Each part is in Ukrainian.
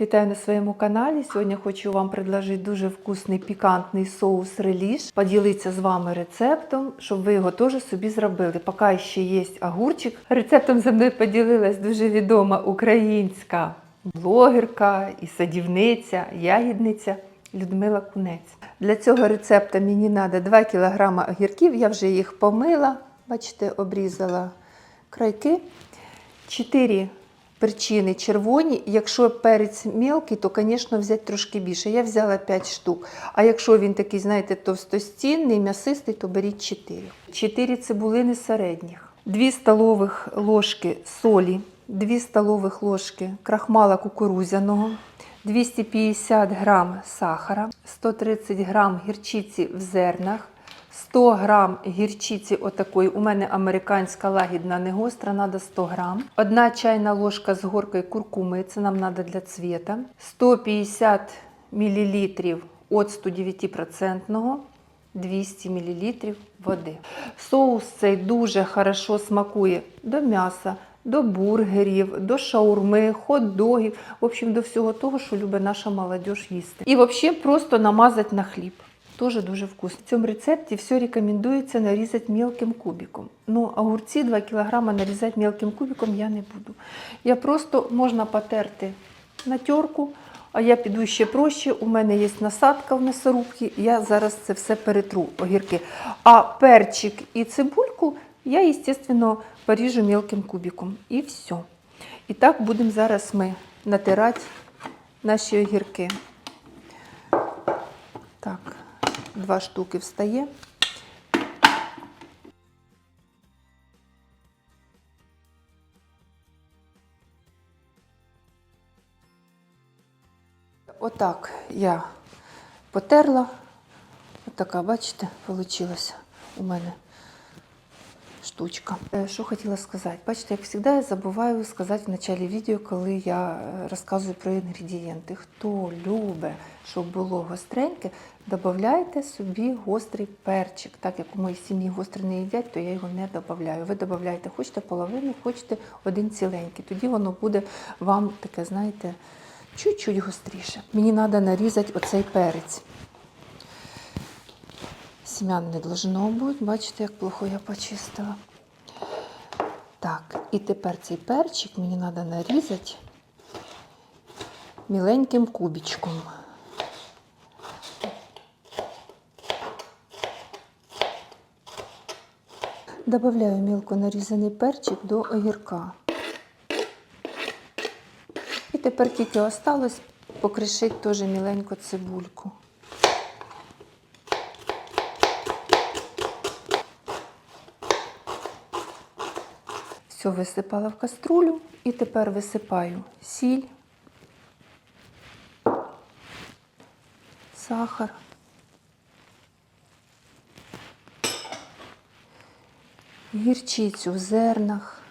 Вітаю на своєму каналі. Сьогодні хочу вам предложити дуже вкусний пікантний соус реліш. Поділитися з вами рецептом, щоб ви його теж собі зробили. Поки ще є огурчик. Рецептом зі мною поділилась дуже відома українська блогерка і садівниця, ягідниця Людмила Кунець. Для цього рецепту мені треба 2 кг огірків. Я вже їх помила, бачите, обрізала крайки. 4 перчини червоні. Якщо перець мілкий, то, звісно, взяти трошки більше. Я взяла 5 штук. А якщо він такий, знаєте, товстостінний, м'ясистий, то беріть 4. 4 цибулини середніх, 2 столових ложки солі, 2 столових ложки крахмала кукурузяного, 250 грам сахара, 130 грам гірчиці в зернах, 100 грам гірчиці отакої, у мене американська лагідна, не гостра, треба 100 грам. Одна чайна ложка з горкою куркуми, це нам треба для цвіта. 150 мл оцту 9%, 200 мл води. Соус цей дуже хорошо смакує до м'яса, до бургерів, до шаурми, хот-догів, в общем, до всього того, що любить наша молодь їсти. І взагалі просто намазати на хліб. Тоже дуже вкусно. В цьому рецепті все рекомендується нарізати мелким кубиком. Ну, огурці 2 кг нарізати мелким кубиком я не буду. Я просто можна потерти на терку, а я піду ще проще. У мене є насадка в м'ясорубці, я зараз це все перетру огірки. А перчик і цибульку я, звісно, поріжу мелким кубиком. І все. І так будемо зараз ми натирати наші огірки. Так два штуки встає. Отак я потерла. Отака, бачите, вийшла у мене штучка. Е, Що хотіла сказати? Бачите, як завжди, я забуваю сказати в початку відео, коли я е, розказую про інгредієнти. Хто любить, щоб було гостреньке, додавайте собі гострий перчик. Так як у моїй сім'ї гострий не їдять, то я його не додаю. Ви додаєте, хочете половину, хочете один ціленький. Тоді воно буде вам таке, знаєте, чуть-чуть гостріше. Мені треба нарізати оцей перець. Семян не должно бути, бачите, як плохо я почистила. Так, і тепер цей перчик мені треба нарізати міленьким кубічком. Добавляю мілко нарізаний перчик до огірка. І тепер тільки осталось покришити теж міленько цибульку. Все висипала в каструлю і тепер висипаю сіль, сахар, гірчицю в зернах.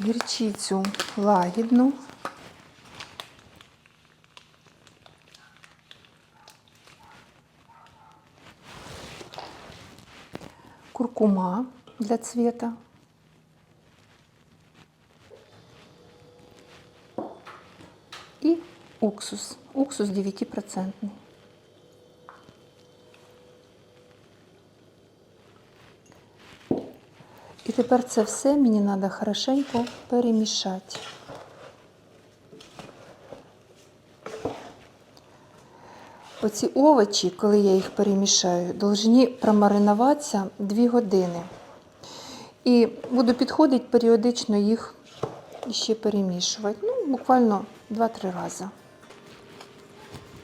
Гірчицю лагідну. Куркума для цвета. И уксус. Уксус 9%. І тепер це все мені треба хорошенько перемішати. Оці овочі, коли я їх перемішаю, повинні промаринуватися 2 години. І буду підходити періодично їх ще перемішувати. Ну, буквально 2-3 рази.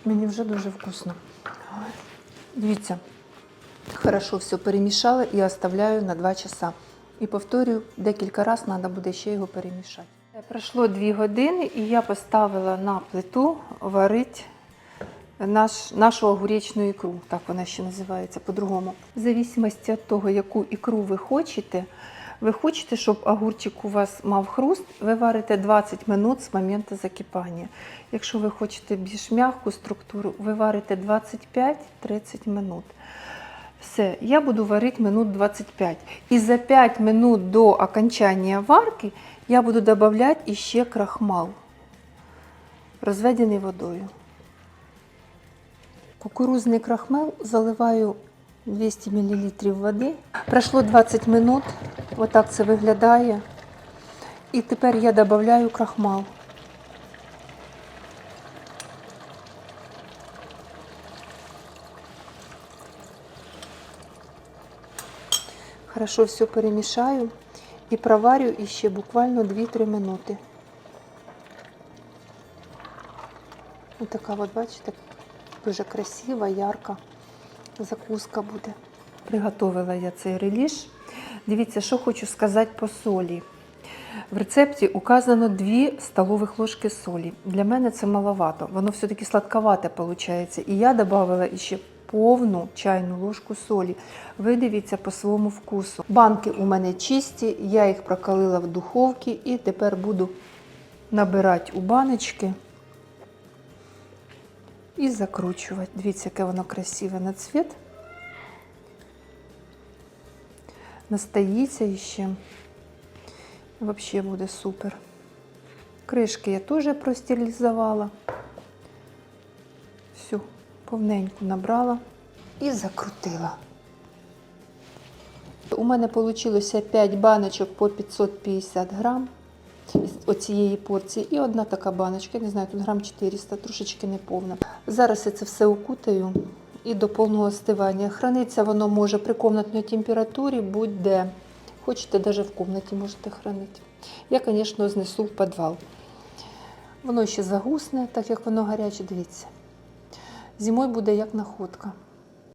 Мені вже дуже вкусно. Дивіться, хорошо все перемішала і оставляю на 2 часа. І повторюю, декілька разів треба буде ще його перемішати. Пройшло 2 години і я поставила на плиту варити наш, нашу огуречну ікру, так вона ще називається по-другому. В зависимості від того, яку ікру ви хочете, ви хочете, щоб огурчик у вас мав хруст, ви варите 20 минут з моменту закипання. Якщо ви хочете більш м'яку структуру, ви варите 25-30 минут. Все, я буду варити минут 25. І за 5 минут до окончання варки я буду додавати іще крахмал, розведений водою. Кукурузний крахмал заливаю 200 мл води. Пройшло 20 минут, отак це виглядає. І тепер я додаю крахмал. Хорошо все перемішаю і проварю іще буквально 2-3 минути. Ось така, от, бачите, дуже красива, ярка закуска буде. Приготовила я цей реліш. Дивіться, що хочу сказати по солі. В рецепті указано 2 столових ложки солі. Для мене це маловато. Воно все-таки сладковате виходить. І я додала ще повну чайну ложку солі. Ви дивіться по своєму вкусу. Банки у мене чисті, я їх прокалила в духовці і тепер буду набирати у баночки і закручувати. Дивіться, яке воно красиве на цвіт. Настоїться ще. Взагалі буде супер. Кришки я теж простерилізувала. Всю повненьку набрала і закрутила. У мене вийшло 5 баночок по 550 грам оцієї порції. І одна така баночка, не знаю, тут грам 400, трошечки неповна. Зараз я це все укутаю і до повного остивання. Храниться воно може при комнатній температурі будь-де. Хочете, навіть в кімнаті можете хранити. Я, звісно, знесу в підвал. Воно ще загусне, так як воно гаряче, дивіться. Зимою буде як находка.